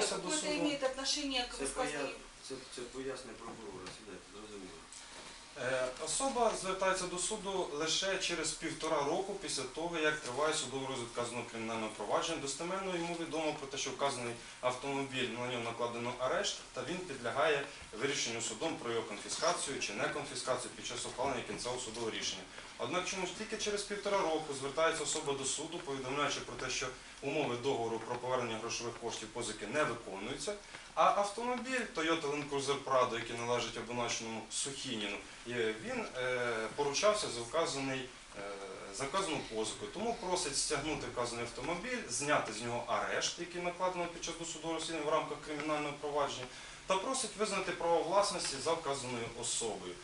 звернувся до суду. имеет отношение к Це, высказыванию? це, це пояснення прокурора, сідайте, зрозуміло. Е, Особа звертається до суду лише через півтора року після того, як триває судовий розгляд вказаного кримінального провадження. Достеменно йому відомо про те, що вказаний автомобіль на нього накладено арешт, та він підлягає вирішенню судом про його конфіскацію чи не конфіскацію під час ухвалення кінцевого судового рішення. Однак чомусь тільки через півтора року звертається особа до суду, повідомляючи про те, що умови договору про повернення грошових коштів позики не виконуються. А автомобіль Toyota Land Cruiser Prado, який належить обвинуваченому Сухініну, він е, поручався за вказаний е, за позику. Тому просить стягнути вказаний автомобіль, зняти з нього арешт, який накладено під час досудового розслідування в рамках кримінального провадження, та просить визнати право власності за вказаною особою,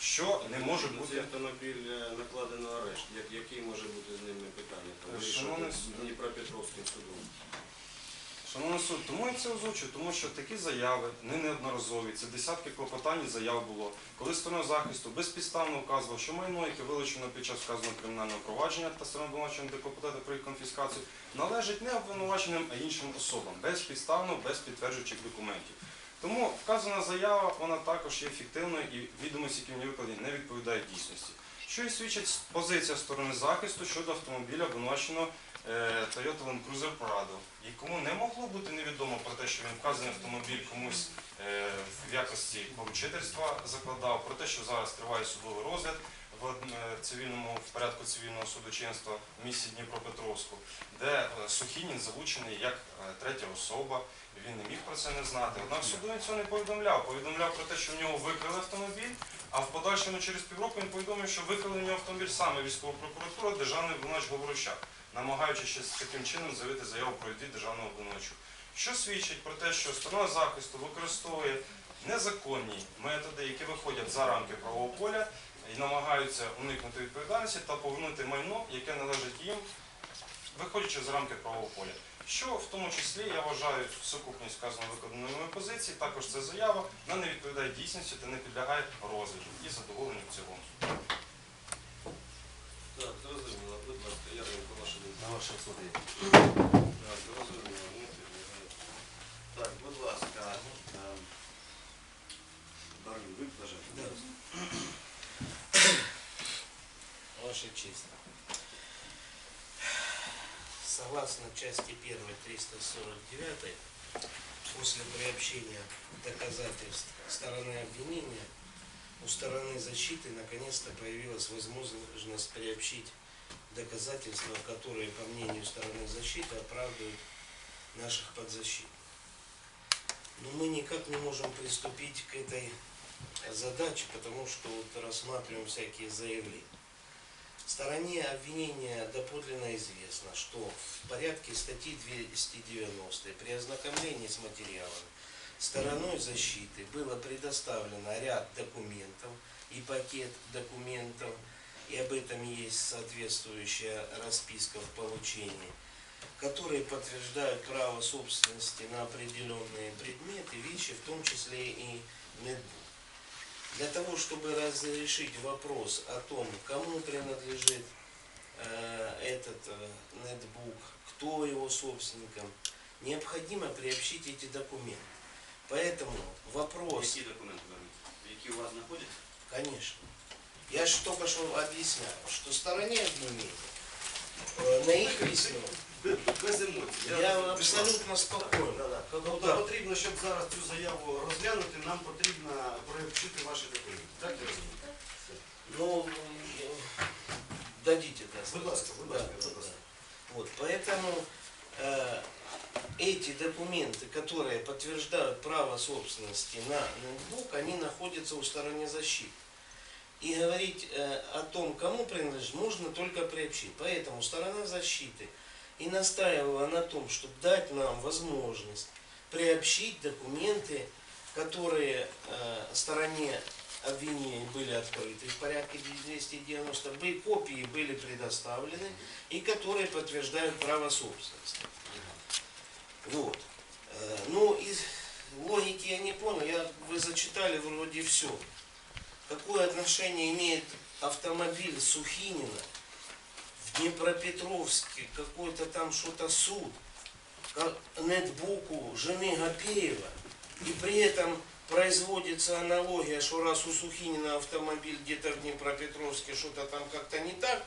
що не може бути цей автомобіль е, накладено арешт. Як, який може бути з ними питання? Е, шановний з суд. Дніпропетровським судом. Шановний суд, тому я це озвучую, тому що такі заяви не неодноразові, це десятки клопотань і заяв було, коли сторона захисту безпідставно вказував, що майно, яке вилучено під час вказаного кримінального провадження та сторона обвинуваченим деклопотати про їх конфіскацію, належить не обвинуваченим, а іншим особам, безпідставно, без підтверджуючих документів. Тому вказана заява, вона також є фіктивною і відомості, які в ній викладені, не відповідають дійсності. Що і свідчить позиція сторони захисту щодо автомобіля обвинуваченого е, Toyota Land Cruiser Prado, якому не могло бути невідомо про те, що він вказаний автомобіль комусь е, в якості поручительства закладав, про те, що зараз триває судовий розгляд в е, цивільному в порядку цивільного судочинства в місті Дніпропетровську, де Сухінін залучений як третя особа. Він не міг про це не знати. Однак суду він цього не повідомляв. Повідомляв про те, що в нього викрили автомобіль, а в подальшому через півроку він повідомив, що викрили в нього автомобіль саме військова прокуратура, державний обвинувач Говорощак намагаючись таким чином заявити заяву про відвід державного обвинувачу. Що свідчить про те, що сторона захисту використовує незаконні методи, які виходять за рамки правового поля і намагаються уникнути відповідальності та повернути майно, яке належить їм, виходячи за рамки правового поля. Що в тому числі я вважаю сукупність вказано викладеної мною позиції, також ця заява, вона не відповідає дійсності та не підлягає розгляду і задоволенню в цілому. Так, зрозуміло. Будь ласка, Яренко, ваша думка. На вашем суде. Так, зрозуміло. не підлягає. Так, будь ласка. е, Далі ви бажаєте? Ваша честь. Согласно части 1 349, после приобщения доказательств стороны обвинения, у стороны защиты наконец-то появилась возможность приобщить доказательства, которые, по мнению стороны защиты, оправдывают наших подзащитных. Но мы никак не можем приступить к этой задаче, потому что вот рассматриваем всякие заявления. Стороне обвинения доподлинно известно, что в порядке статьи 290 при ознакомлении с материалами стороной защиты было предоставлено ряд документов и пакет документов, и об этом есть соответствующая расписка в получении, которые подтверждают право собственности на определенные предметы, вещи, в том числе и ноутбук. Для того, чтобы разрешить вопрос о том, кому принадлежит э, этот э, нетбук, кто его собственником, необходимо приобщить эти документы. Поэтому вопрос, документи вернуть? Які у вас знаходяться? конечно, я же только что объяснял, что стороне обвинения э, на их письмо Без емоцій. я абсолютно спокоен. Да, да. Как Тобто удар. потрібно, щоб зараз цю заяву розглянути, нам потрібно приобщити ваші документи. Так я розумію? Ну, э, дадите даст. Будь ласка, будь Да, ласка, да, будь ласка. да. Вот, поэтому э, эти документы, которые подтверждают право собственности на ноутбук, они находятся у стороны защиты. И говорить э, о том, кому принадлежит, можно только приобщить. Поэтому сторона защиты и настаивала на том, чтобы дать нам возможность приобщить документы, которые э, стороне обвинения были открыты в порядке 290, бы- копии были предоставлены и которые подтверждают право собственности. Вот. Э, Ну, из логики я не понял, я, вы зачитали вроде все. Какое отношение имеет автомобиль Сухинина Днепропетровске, какой-то там что-то суд, нетбуку жены Гапеева, и при этом производится аналогия, что раз у Сухинина автомобиль где-то в Днепропетровске что-то там как-то не так,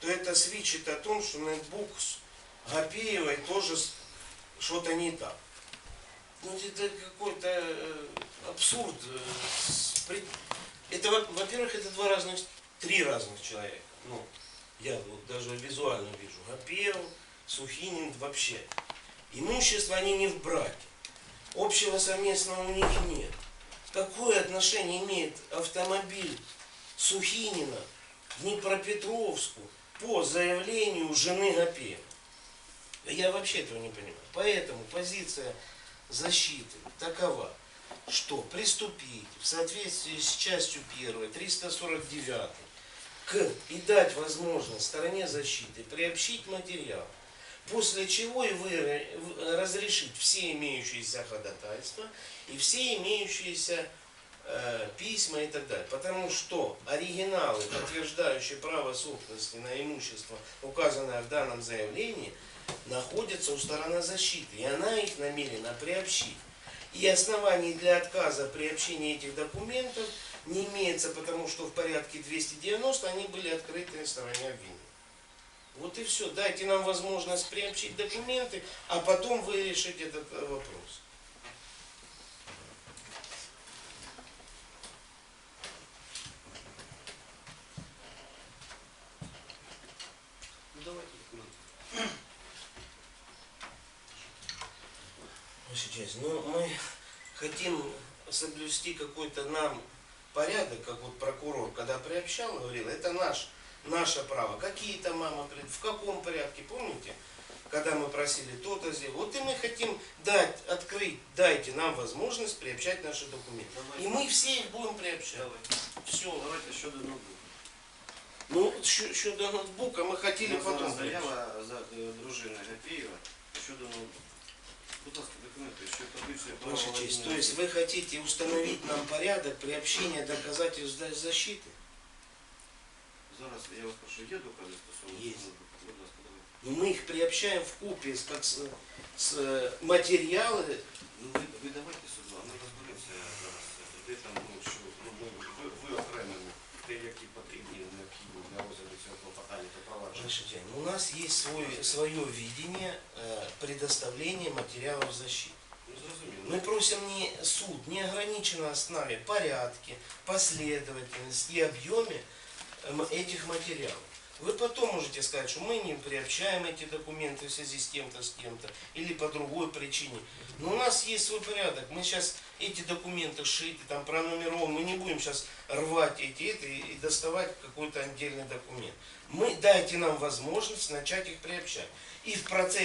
то это свидетельит о том, что нетбук с Гапеевой тоже что-то не так. Ну это какой-то э, абсурд. э, Это, во- во-первых, это два разных, три разных человека. Ну, я вот даже визуально вижу. Гапеев, Сухинин вообще. Имущество они не в браке. Общего совместного у них нет. Какое отношение имеет автомобиль Сухинина к Днепропетровску по заявлению жены Гапеева? Я вообще этого не понимаю. Поэтому позиция защиты такова, что приступить в соответствии с частью 1, 349 к и дать возможность стороне защиты приобщить материал, после чего и вы разрешить все имеющиеся ходатайства и все имеющиеся э, письма и так далее. Потому что оригиналы, подтверждающие право собственности на имущество, указанное в данном заявлении, находятся у стороны защиты, и она их намерена приобщить. И оснований для отказа при общении этих документов не имеется, потому что в порядке 290 они были открыты на стороне обвинения. Вот и все. Дайте нам возможность приобщить документы, а потом вы решите этот э, вопрос. Ну давайте документы. Честь, ну мы хотим соблюсти какой-то нам порядок, как вот прокурор, когда приобщал, говорил, это наш, наше право. Какие там мама, говорит, в каком порядке, помните? Когда мы просили то-то сделать. Вот и мы хотим дать, открыть, дайте нам возможность приобщать наши документы. И мы все их будем приобщать. Давайте. Все. Давайте щодо ноутбуку. Ну, щ- щодо ноутбука ми хотіли Ну, зараз потім. приобщити. заява за е, дружини Гапієва щодо ноутбуку. Ваша честь, то володіння. есть вы хотите установить нам порядок приобщения доказательств за- защиты? Зараз я вас прошу, є докази стосовно Є. цього ноутбуку? Будь ласка, давайте. Но мы их приобщаем в купе с, как с, с э, материалы. Ну ви, ви давайте сюди, а ми розберемося зараз. Де там, ну, що, ну, ви, ви, ви окремими, те, які потрібні, необхідні для розгляду цього клопотання, то провадження. Ваша честь, у нас есть свой, свое видение э, предоставления материалов защиты. Мы просим не суд, не ограниченно основе порядке, последовательности и объеме эм, этих материалов. Вы потом можете сказать, что мы не приобщаем эти документы в связи с тем-то, с тем-то, или по другой причине. Но у нас есть свой порядок. Мы сейчас эти документы шиты, там пронумерованы, мы не будем сейчас рвать эти это и доставать какой-то отдельный документ. Мы дайте нам возможность начать их приобщать. И в процессе